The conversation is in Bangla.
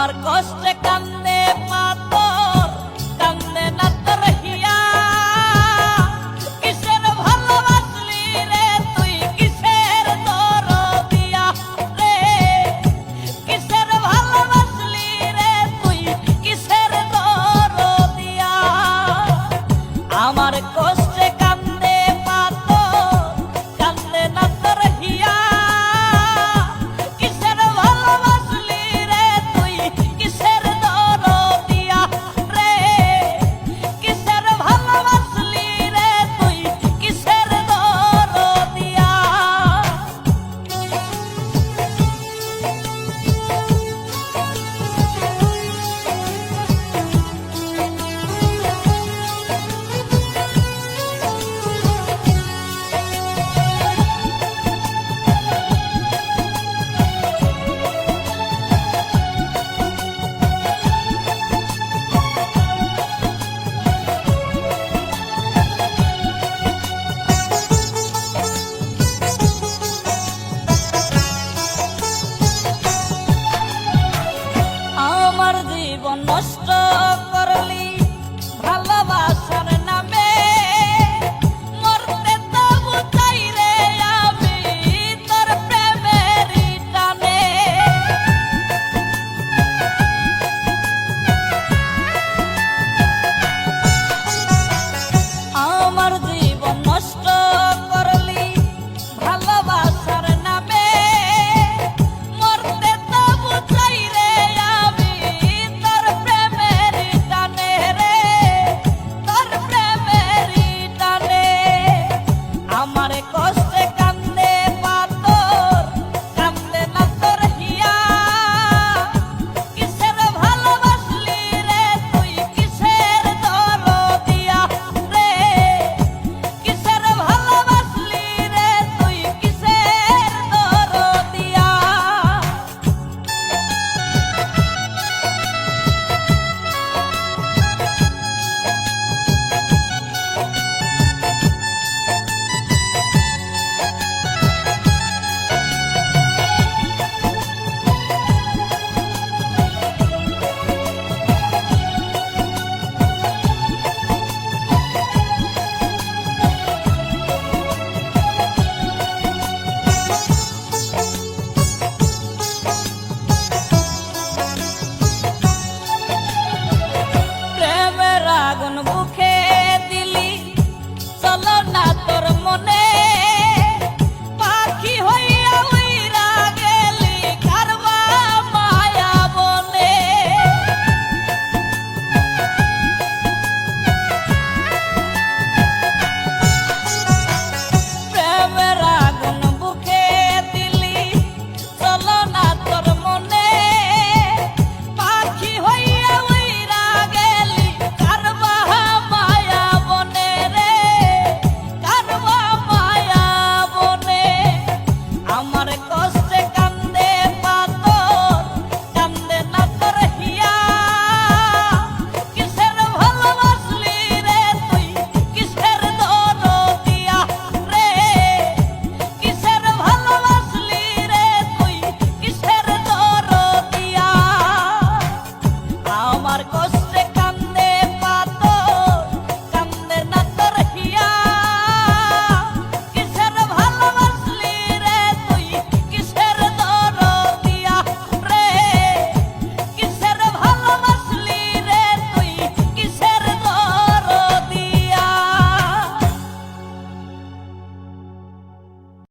আমার কষ্টে কান্দে পাতর কান্দে না তোর হিয়া। কিসের ভালোবাসলি রে তুই? কিসের তোর দিয়া রে? কিসের ভালোবাসলি রে তুই? কিসের তোর দিয়া আমার Marcos.